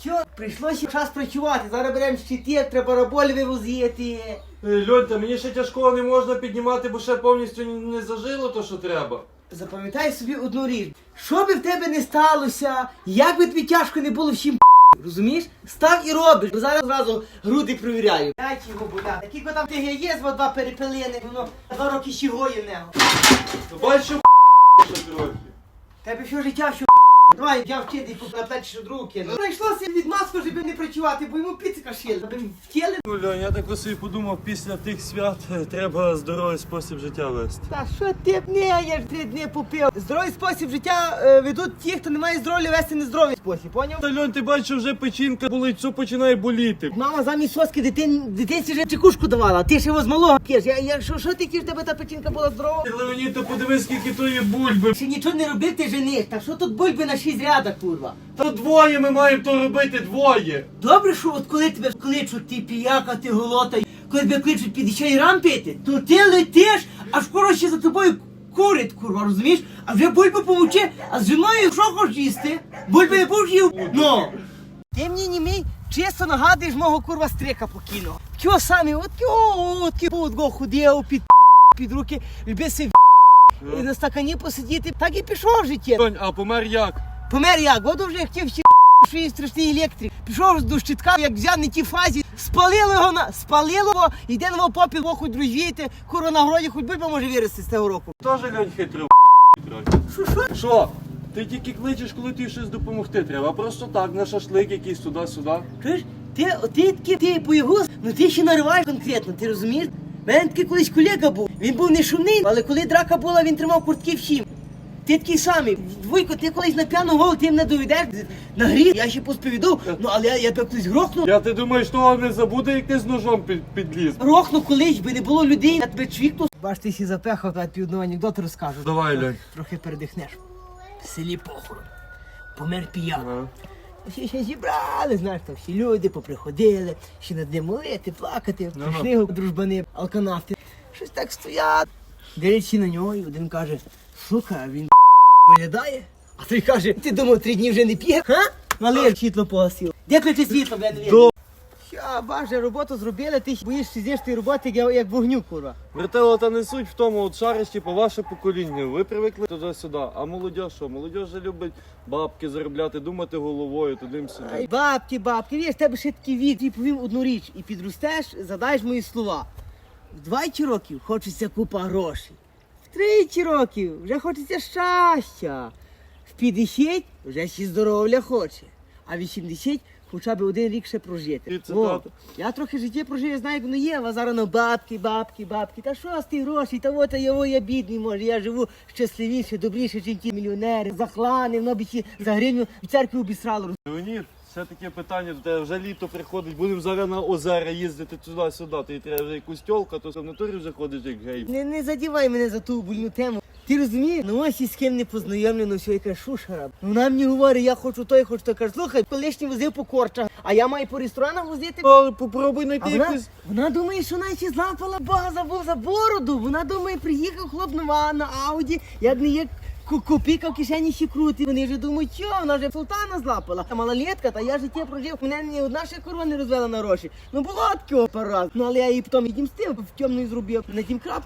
Що, прийшлося час працювати, зараз беремо щити, треба раболь вивозити. Е, Льонь, та мені ще тяжкого не можна піднімати, бо ще повністю не зажило то, що треба. Запам'ятай собі одну річ. Що би в тебе не сталося, як би тобі тяжко не було всім розумієш? Став і робиш. Бо зараз зразу груди провіряю. Дайте його бода. Такі там ти є, з два перепелини, воно два роки ще гоє в нього. Бачиш, що трохи. Тебе все життя що Давай, я вчити на плечі що другу кину. Прийшлося від маску, щоб не працювати, бо йому піцика шили. Аби втіли. Ну, Льонь, я так собі подумав, після тих свят е, треба здоровий спосіб життя вести. Та що ти б не, я ж три дні попив. Здоровий спосіб життя е, ведуть ті, хто не має здоров'я вести нездоровий спосіб, поняв? Та Льонь, ти бачиш, вже печінка болить, все починає боліти. Мама замість соски дитин, дитинці вже чекушку давала, а ти ще його з малого п'єш. Я, я, що, що ти хотів, тебе та печінка була здорова? Леонід, то подивись, скільки то є бульби. Ще нічого не робив, ти жених. Та що тут бульби на шість рядах, курва? Та двоє ми маємо то робити, двоє. Добре, що от коли тебе кличуть, ти піяка, ти голота, коли тебе кличуть 50 рам пити, то ти летиш, а скоро ще за тобою курить, курва, розумієш? А вже бульби помовчи, а з жіною що хочеш їсти? Бульби не їв? Ну. Ти мені не мій чисто нагадуєш мого курва стрика покійного. Чого самі, от о, от кі от го ходив під під руки, любив і на стакані посидіти, так і пішов в життя. Льонь, а помер як? Помер як? От вже хотів всі що є страшний електрик. Пішов до щитка, як взяв не ті фазі, спалило його на спалило його, йде на попіл, во хоч дружіти, куро на городі, хоч бульба може вирости з цього року. Тоже Льонь трохи. Що, що? Що? Ти тільки кличеш, коли тобі щось допомогти треба, а просто так, на шашлик якийсь туди-сюди. Чуєш? Ти, ти такий, ти поягус, ну ти ще нариваєш конкретно, ти розумієш? У мене такий колись колега був, він був не шумний, але коли драка була, він тримав куртки всім. Ти такий самий. Двойко, ти колись на п'яну голову, ти мене доведеш на гріх, я ще посповідав, ну але я, я тебе колись грохнув. Я ти думаєш, того не забуде, як ти з ножом під, підліз. Рохну колись, би не було людей, я тебе чвікну. Бач, ти сі запехав, я тобі одного анекдоту розкажу. Давай, Льонь. Трохи передихнеш. В селі похорон. Помер піяк. Ага. Всі ще зібрали, знаєш, там всі люди поприходили, ще над ним молити, плакати, Ну-ну. прийшли його дружбани, алканавти. Щось так стоять. Дивляться на нього, і один каже, сука, а він виглядає. А той каже, ти думав, три дні вже не п'є? Га? Малий світло погасив. Де ключі світло, блядь, Що, баже, роботу зробили, ти боїшся з'їш тієї роботи, як, як вогню, курва. Братело, та не суть в тому, от шариш, типу, ваше покоління, ви привикли туди-сюди, а молодь що? Молодь же любить бабки заробляти, думати головою, Ай, туди-сюди. бабки, бабки, віж, тебе ще такий вік, ти повім одну річ і підростеш, задаєш мої слова. В 20 років хочеться купа грошей. 30 років вже хочеться щастя. В 50 вже ще здоров'я хоче. А в 80 хоча б один рік ще прожити. О, я трохи життя прожив, я знаю, як воно є, а зараз на бабки, бабки, бабки. Та що з тих грошей? Та от я, о, я бідний, може, я живу щасливіше, добріше, ніж ті мільйонери. Захлани, воно б ще за гривню в церкві обісрало. Леонід, все таке питання тебе, вже літо приходить, будемо зараз на озера їздити туди-сюди, ти треба вже якусь тьолка, то в натурі вже ходиш як гей. Не, не задівай мене за ту больну тему. Ти розумієш? Ну ось із ким не познайомлено, все яка шушера. Ну вона мені говорить, я хочу то, я хочу то. Каже, слухай, колишній возив по корчах, а я маю по ресторанах возити. Але попробуй А знайти вона, якусь. вона думає, що вона ще злапала Бога забув за бороду. Вона думає, приїхав хлоп нова на Ауді, як не є ку- копійка в кишені ще крути. Вони вже думають, що вона вже султана злапала. Та малолетка, та я життя прожив. Мене ні одна ще корова не розвела на гроші. Ну було такого парад. Ну але я її потім відімстив, в темну зробив. На тім крапка.